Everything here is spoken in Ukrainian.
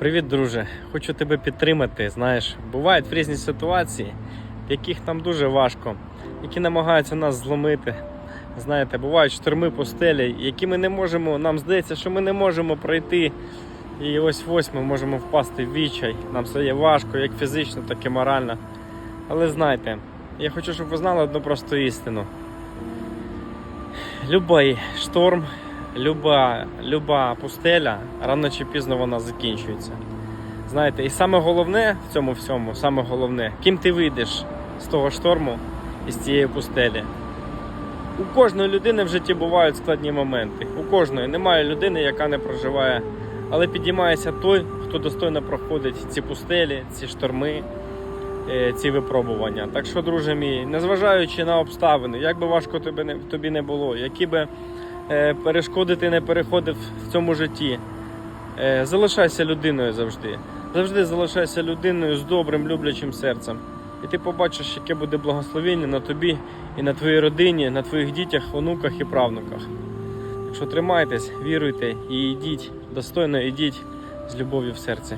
Привіт, друже. Хочу тебе підтримати. Знаєш, бувають різні ситуації, в яких нам дуже важко, які намагаються нас зломити. Знаєте, бувають шторми пустелі, які ми не можемо, нам здається, що ми не можемо пройти. І ось ось ми можемо впасти в відчай. Нам стає важко, як фізично, так і морально. Але знайте, я хочу, щоб ви знали одну просту істину. Любий шторм, люба, люба пустеля, рано чи пізно вона закінчується. Знаєте, і саме головне в цьому всьому, саме головне, ким ти вийдеш з того шторму і з цієї пустелі. У кожної людини в житті бувають складні моменти. У кожної немає людини, яка не проживає. Але підіймається той, хто достойно проходить ці пустелі, ці шторми, е, ці випробування. Так що, друже мій, незважаючи на обставини, як би важко тобі не було, які би е, перешкоди ти не переходив в цьому житті, е, залишайся людиною завжди. Завжди залишайся людиною з добрим, люблячим серцем. І ти побачиш, яке буде благословення на тобі і на твоїй родині, на твоїх дітях, онуках і правнуках. Так що тримайтесь, віруйте і йдіть, достойно йдіть з любов'ю в серці.